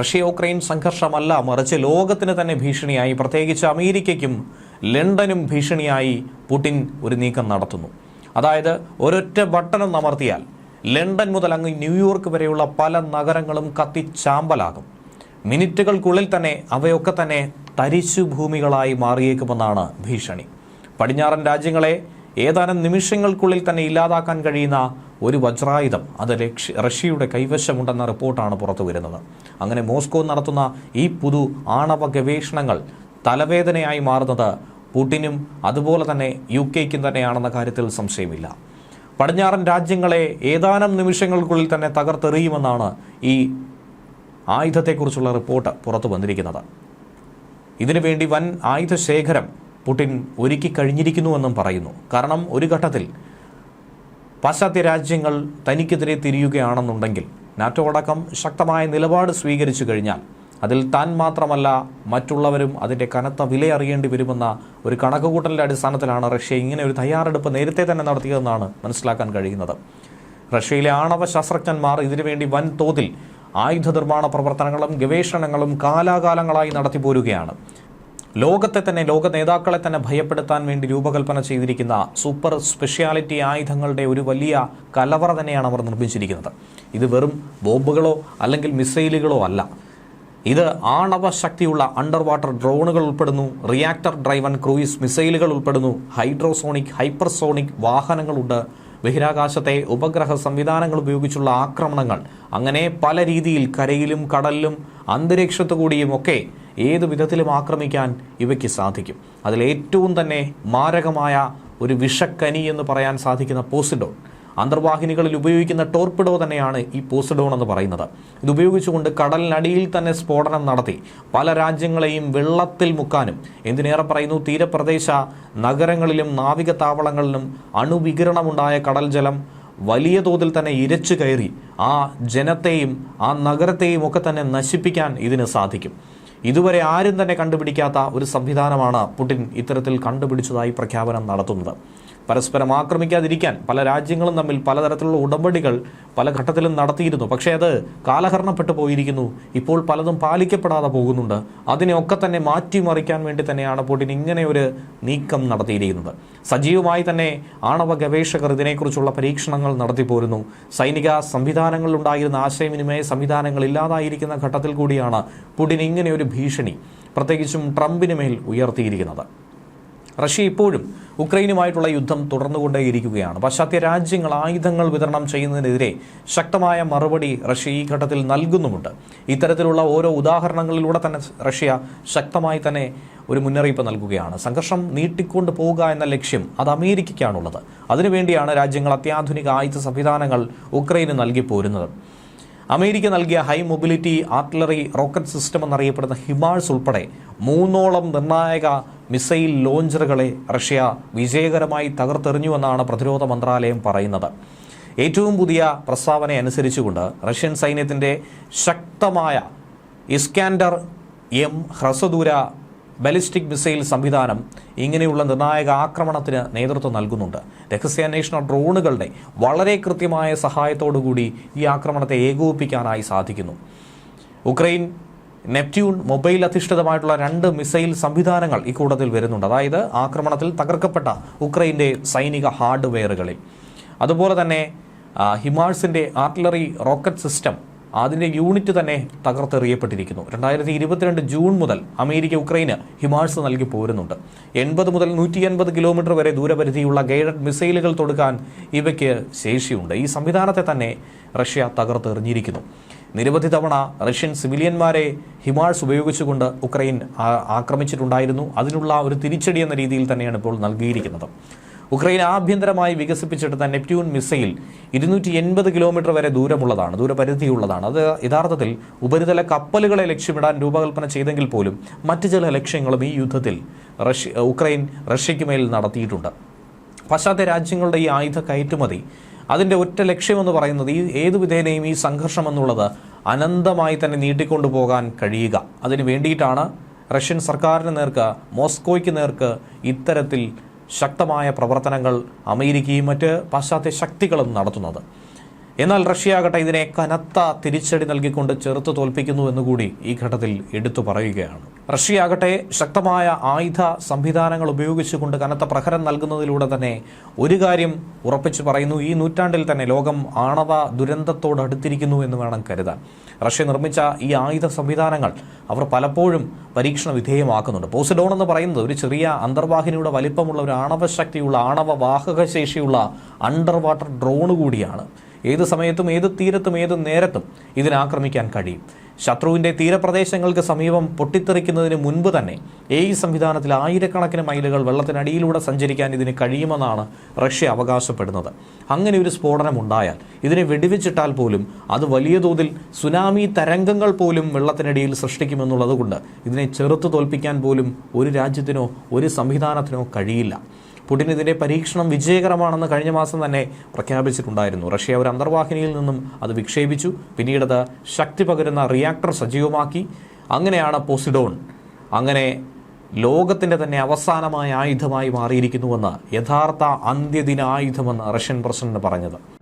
Russia Ukraine സംഘർഷമല്ല മറിച്ച് ലോകത്തിന് തന്നെ ഭീഷണിയായി. പ്രത്യേകിച്ച് അമേരിക്കയ്ക്കും ലണ്ടനും ഭീഷണിയായി പുടിൻ ഒരു നീക്കം നടത്തുന്നു. അതായത് ഒരൊറ്റ ബട്ടൺ അമർത്തിയാൽ ലണ്ടൻ മുതൽ അങ്ങ് ന്യൂയോർക്ക് വരെയുള്ള പല നഗരങ്ങളും കത്തിച്ചാമ്പലാകും മിനിറ്റുകൾക്കുള്ളിൽ തന്നെ അവയൊക്കെ തന്നെ തരിശു ഭൂമികളായി മാറിയേക്കുമെന്നാണ് ഭീഷണി. പടിഞ്ഞാറൻ രാജ്യങ്ങളെ ഏതാനും നിമിഷങ്ങൾക്കുള്ളിൽ തന്നെ ഇല്ലാതാക്കാൻ കഴിയുന്ന ഒരു വജ്രായുധം. അത് റഷ്യയുടെ കൈവശമുണ്ടെന്ന റിപ്പോർട്ടാണ് പുറത്തു വരുന്നത്. അങ്ങനെ മോസ്കോ നടത്തുന്ന ഈ പുതു ആണവ ഗവേഷണങ്ങൾ തലവേദനയായി മാറുന്നത് പുടിനും അതുപോലെ തന്നെ യു കെക്കും തന്നെയാണെന്ന കാര്യത്തിൽ സംശയമില്ല. പടിഞ്ഞാറൻ രാജ്യങ്ങളെ ഏതാനും നിമിഷങ്ങൾക്കുള്ളിൽ തന്നെ തകർത്തെറിയുമെന്നാണ് ഈ ആയുധത്തെക്കുറിച്ചുള്ള റിപ്പോർട്ട് പുറത്തു വന്നിരിക്കുന്നത്. ഇതിനുവേണ്ടി വൻ ആയുധ ശേഖരം പുടിൻ ഒരുക്കി കഴിഞ്ഞിരിക്കുന്നുവെന്നും പറയുന്നു. കാരണം ഒരു ഘട്ടത്തിൽ പാശ്ചാത്യ രാജ്യങ്ങൾ തനിക്കെതിരെ തിരിയുകയാണെന്നുണ്ടെങ്കിൽ നാറ്റോ അടക്കം ശക്തമായ നിലപാട് സ്വീകരിച്ചു കഴിഞ്ഞാൽ അതിൽ താൻ മാത്രമല്ല മറ്റുള്ളവരും അതിന്റെ കനത്ത വില അറിയേണ്ടി വരുമെന്ന ഒരു കണക്കുകൂട്ടലിന്റെ അടിസ്ഥാനത്തിലാണ് റഷ്യ ഇങ്ങനെ ഒരു തയ്യാറെടുപ്പ് നേരത്തെ തന്നെ നടത്തിയതെന്നാണ് മനസ്സിലാക്കാൻ കഴിയുന്നത്. റഷ്യയിലെ ആണവ ശാസ്ത്രജ്ഞന്മാർ ഇതിനുവേണ്ടി വൻതോതിൽ ആയുധ നിർമ്മാണ പ്രവർത്തനങ്ങളും ഗവേഷണങ്ങളും കാലാകാലങ്ങളായി നടത്തിപ്പോരുകയാണ്. ലോകത്തെ തന്നെ ലോക നേതാക്കളെ തന്നെ ഭയപ്പെടുത്താൻ വേണ്ടി രൂപകൽപ്പന ചെയ്തിരിക്കുന്ന സൂപ്പർ സ്പെഷ്യാലിറ്റി ആയുധങ്ങളുടെ ഒരു വലിയ കലവറ തന്നെയാണ് അവർ നിർമ്മിച്ചിരിക്കുന്നത്. ഇത് വെറും ബോംബുകളോ അല്ലെങ്കിൽ മിസൈലുകളോ അല്ല. ഇത് ആണവ ശക്തിയുള്ള അണ്ടർ വാട്ടർ ഡ്രോണുകൾ ഉൾപ്പെടുന്നു റിയാക്ടർ ഡ്രൈവൺ ക്രൂയിസ് മിസൈലുകൾ ഉൾപ്പെടുന്നു ഹൈഡ്രോസോണിക് ഹൈപ്പർസോണിക് വാഹനങ്ങളുണ്ട്. ബഹിരാകാശത്തെ ഉപഗ്രഹ സംവിധാനങ്ങൾ ഉപയോഗിച്ചുള്ള ആക്രമണങ്ങൾ അങ്ങനെ പല രീതിയിൽ കരയിലും കടലിലും അന്തരീക്ഷത്തു കൂടിയും ഒക്കെ ഏത് വിധത്തിലും ആക്രമിക്കാൻ ഇവയ്ക്ക് സാധിക്കും. അതിൽ ഏറ്റവും തന്നെ മാരകമായ ഒരു വിഷക്കനി എന്ന് പറയാൻ സാധിക്കുന്ന പോസിഡോൺ അന്തർവാഹിനികളിൽ ഉപയോഗിക്കുന്ന ടോർപിഡോ തന്നെയാണ് ഈ പോസിഡോൺ എന്ന് പറയുന്നത്. ഇത് ഉപയോഗിച്ചുകൊണ്ട് കടലിനടിയിൽ തന്നെ സ്ഫോടനം നടത്തി. പല രാജ്യങ്ങളെയും വെള്ളത്തിൽ മുക്കാനും. എന്തിനേറെ പറയുന്നു? തീരപ്രദേശ നഗരങ്ങളിലും നാവിക താവളങ്ങളിലും അണുവികിരണമുണ്ടായ കടൽ ജലം വലിയ തോതിൽ തന്നെ ഇരച്ചു കയറി. ആ ജനത്തെയും ആ നഗരത്തെയും ഒക്കെ തന്നെ നശിപ്പിക്കാൻ ഇതിന് സാധിക്കും. ഇതുവരെ ആരും തന്നെ കണ്ടുപിടിക്കാത്ത ഒരു സംവിധാനമാണ് പുടിൻ ഇത്തരത്തിൽ കണ്ടുപിടിച്ചതായി പ്രഖ്യാപനം നടത്തുന്നത്. പരസ്പരം ആക്രമിക്കാതിരിക്കാൻ പല രാജ്യങ്ങളും തമ്മിൽ പലതരത്തിലുള്ള ഉടമ്പടികൾ പല ഘട്ടത്തിലും നടത്തിയിരുന്നു. പക്ഷേ അത് കാലഹരണപ്പെട്ടു പോയിരിക്കുന്നു. ഇപ്പോൾ പലതും പാലിക്കപ്പെടാതെ പോകുന്നുണ്ട്. അതിനെയൊക്കെ തന്നെ മാറ്റിമറിക്കാൻ വേണ്ടി തന്നെയാണ് പുടിൻ ഇങ്ങനെ ഒരു നീക്കം നടത്തിയിരിക്കുന്നത്. സജീവമായി തന്നെ ആണവ ഗവേഷകർ ഇതിനെക്കുറിച്ചുള്ള പരീക്ഷണങ്ങൾ നടത്തിപ്പോരുന്നു സൈനിക സംവിധാനങ്ങളിലുണ്ടായിരുന്ന ആശയവിനിമയ സംവിധാനങ്ങൾ ഇല്ലാതായിരിക്കുന്ന ഘട്ടത്തിൽ കൂടിയാണ് പുടിൻ ഇങ്ങനെ ഒരു ഭീഷണി പ്രത്യേകിച്ചും ട്രംപിന് മേൽ ഉയർത്തിയിരിക്കുന്നത്. റഷ്യ ഇപ്പോഴും ഉക്രൈനുമായിട്ടുള്ള യുദ്ധം തുടർന്നുകൊണ്ടേയിരിക്കുകയാണ്. പാശ്ചാത്യ രാജ്യങ്ങൾ ആയുധങ്ങൾ വിതരണം ചെയ്യുന്നതിനെതിരെ ശക്തമായ മറുപടി റഷ്യ ഈ ഘട്ടത്തിൽ നൽകുന്നുമുണ്ട്. ഇത്തരത്തിലുള്ള ഓരോ ഉദാഹരണങ്ങളിലൂടെ തന്നെ റഷ്യ ശക്തമായി തന്നെ ഒരു മുന്നറിയിപ്പ് നൽകുകയാണ്. സംഘർഷം നീട്ടിക്കൊണ്ടു പോവുക എന്ന ലക്ഷ്യം അത് അമേരിക്കയ്ക്കാണുള്ളത്. അതിനുവേണ്ടിയാണ് രാജ്യങ്ങൾ അത്യാധുനിക ആയുധ സംവിധാനങ്ങൾ ഉക്രൈന് നൽകി പോരുന്നത് അമേരിക്ക നൽകിയ high mobility artillery rocket system എന്നറിയപ്പെടുന്ന ഹിമാഴ്സ് ഉൾപ്പെടെ മൂന്നോളം നിർണായക മിസൈൽ ലോഞ്ചറുകളെ റഷ്യ വിജയകരമായി തകർത്തെറിഞ്ഞുവെന്നാണ് പ്രതിരോധ മന്ത്രാലയം പറയുന്നത്. ഏറ്റവും പുതിയ പ്രസ്താവന അനുസരിച്ചുകൊണ്ട് റഷ്യൻ സൈന്യത്തിന്റെ ശക്തമായ ഇസ്കാൻഡർ എം ഹ്രസ്വദൂര ബലിസ്റ്റിക് മിസൈൽ സംവിധാനം ഇങ്ങനെയുള്ള നിർണായക ആക്രമണത്തിന് നേതൃത്വം നൽകുന്നുണ്ട്. രഹസ്യാന്വേഷണ ഡ്രോണുകളുടെ വളരെ കൃത്യമായ സഹായത്തോടുകൂടി ഈ ആക്രമണത്തെ ഏകോപിപ്പിക്കാനായി സാധിക്കുന്നു. ഉക്രൈൻ നെപ്റ്റ്യൂൺ മൊബൈൽ അധിഷ്ഠിതമായിട്ടുള്ള രണ്ട് മിസൈൽ സംവിധാനങ്ങൾ ഇക്കൂട്ടത്തിൽ വരുന്നുണ്ട്. അതായത് ആക്രമണത്തിൽ തകർക്കപ്പെട്ട ഉക്രൈന്റെ സൈനിക ഹാർഡ്വെയറുകളിൽ. അതുപോലെ തന്നെ ഹിമാഴ്സിന്റെ ആർട്ടിലറി റോക്കറ്റ് സിസ്റ്റം അതിന്റെ യൂണിറ്റ് തന്നെ തകർത്തെറിയപ്പെട്ടിരിക്കുന്നു. രണ്ടായിരത്തി ഇരുപത്തിരണ്ട് ജൂൺ മുതൽ അമേരിക്ക ഉക്രൈന് ഹിമാഴ്സ് നൽകി പോരുന്നുണ്ട്. എൺപത് മുതൽ നൂറ്റി എൺപത് കിലോമീറ്റർ വരെ ദൂരപരിധിയുള്ള ഗൈഡഡ് മിസൈലുകൾ തൊടുക്കാൻ ഇവയ്ക്ക് ശേഷിയുണ്ട്. ഈ സംവിധാനത്തെ തന്നെ റഷ്യ തകർത്തെറിഞ്ഞിരിക്കുന്നു. നിരവധി തവണ റഷ്യൻ സിവിലിയന്മാരെ ഹിമാഴ്സ് ഉപയോഗിച്ചുകൊണ്ട് ഉക്രൈൻ ആക്രമിച്ചിട്ടുണ്ടായിരുന്നു. അതിനുള്ള ഒരു തിരിച്ചടി എന്ന രീതിയിൽ തന്നെയാണ് ഇപ്പോൾ നൽകിയിരിക്കുന്നത്. ഉക്രൈൻ ആഭ്യന്തരമായി വികസിപ്പിച്ചെടുത്ത നെപ്റ്റ്യൂൺ മിസൈൽ ഇരുന്നൂറ്റി എൺപത് കിലോമീറ്റർ വരെ ദൂരമുള്ളതാണ് ദൂരപരിധിയുള്ളതാണ്. അത് യഥാർത്ഥത്തിൽ ഉപരിതല കപ്പലുകളെ ലക്ഷ്യമിടാൻ രൂപകൽപ്പന ചെയ്തെങ്കിൽ പോലും മറ്റ് ചില ലക്ഷ്യങ്ങളും ഈ യുദ്ധത്തിൽ റഷ്യ ഉക്രൈൻ റഷ്യയ്ക്ക് മേൽ നടത്തിയിട്ടുണ്ട്. പാശ്ചാത്യ രാജ്യങ്ങളുടെ ഈ ആയുധ കയറ്റുമതി അതിന്റെ ഒറ്റ ലക്ഷ്യമെന്ന് പറയുന്നത് ഈ ഏതു വിധേനയും ഈ സംഘർഷം എന്നുള്ളത് അനന്തമായി തന്നെ നീട്ടിക്കൊണ്ടു പോകാൻ കഴിയുക. അതിന് വേണ്ടിയിട്ടാണ് റഷ്യൻ സർക്കാരിന് നേർക്ക് മോസ്കോയ്ക്ക് നേർക്ക് ഇത്തരത്തിൽ ശക്തമായ പ്രവർത്തനങ്ങൾ അമേരിക്കയും മറ്റ് പാശ്ചാത്യ ശക്തികളും നടത്തുന്നത്. എന്നാൽ റഷ്യ ആകട്ടെ ഇതിനെ കനത്ത തിരിച്ചടി നൽകിക്കൊണ്ട് ചെറുത്തു തോൽപ്പിക്കുന്നു എന്നുകൂടി ഈ ഘട്ടത്തിൽ എടുത്തു പറയുകയാണ്. റഷ്യ ആകട്ടെ ശക്തമായ ആയുധ സംവിധാനങ്ങൾ ഉപയോഗിച്ചുകൊണ്ട് കനത്ത പ്രഹരം നൽകുന്നതിലൂടെ തന്നെ ഒരു കാര്യം ഉറപ്പിച്ചു പറയുന്നു. ഈ നൂറ്റാണ്ടിൽ തന്നെ ലോകം ആണവ ദുരന്തത്തോട് അടുത്തിരിക്കുന്നു എന്ന് വേണം കരുതാൻ. റഷ്യ നിർമ്മിച്ച ഈ ആയുധ സംവിധാനങ്ങൾ അവർ പലപ്പോഴും പരീക്ഷണ വിധേയമാക്കുന്നുണ്ട്. പോസിഡോൺ എന്ന് പറയുന്നത് ഒരു ചെറിയ അന്തർവാഹിനിയുടെ വലിപ്പമുള്ള ഒരു ആണവ ശക്തിയുള്ള ആണവ വാഹക ശേഷിയുള്ള അണ്ടർ വാട്ടർ ഡ്രോൺ കൂടിയാണ്. ഏത് സമയത്തും ഏത് തീരത്തും ഏത് നേരത്തും ഇതിനാക്രമിക്കാൻ കഴിയും. ശത്രുവിന്റെ തീരപ്രദേശങ്ങൾക്ക് സമീപം പൊട്ടിത്തെറിക്കുന്നതിന് മുൻപ് തന്നെ ഈ സംവിധാനത്തിൽ ആയിരക്കണക്കിന് മൈലുകൾ വെള്ളത്തിനടിയിലൂടെ സഞ്ചരിക്കാൻ ഇതിന് കഴിയുമെന്നാണ് റഷ്യ അവകാശപ്പെടുന്നത്. അങ്ങനെ ഒരു സ്ഫോടനം ഉണ്ടായാൽ ഇതിനെ വെടിവെച്ചിട്ടാൽ പോലും അത് വലിയ തോതിൽ സുനാമി തരംഗങ്ങൾ പോലും വെള്ളത്തിനടിയിൽ സൃഷ്ടിക്കുമെന്നുള്ളതുകൊണ്ട് ഇതിനെ ചെറുത്തു തോൽപ്പിക്കാൻ പോലും ഒരു രാജ്യത്തിനോ ഒരു സംവിധാനത്തിനോ കഴിയില്ല. പുടിൻ ഇതിന്റെ പരീക്ഷണം വിജയകരമാണെന്ന് കഴിഞ്ഞ മാസം തന്നെ പ്രഖ്യാപിച്ചിട്ടുണ്ടായിരുന്നു. റഷ്യ ഒരു അന്തർവാഹിനിയിൽ നിന്നും അത് വിക്ഷേപിച്ചു. പിന്നീടത് ശക്തി പകരുന്ന റിയാക്ടർ സജീവമാക്കി. അങ്ങനെയാണ് പോസിഡോൺ. അങ്ങനെ ലോകത്തിന്റെ തന്നെ അവസാനമായ ആയുധമായി മാറിയിരിക്കുന്നുവെന്ന് യഥാർത്ഥ അന്ത്യദിന ആയുധമെന്ന് റഷ്യൻ പ്രസിഡന്റ് പറഞ്ഞത്.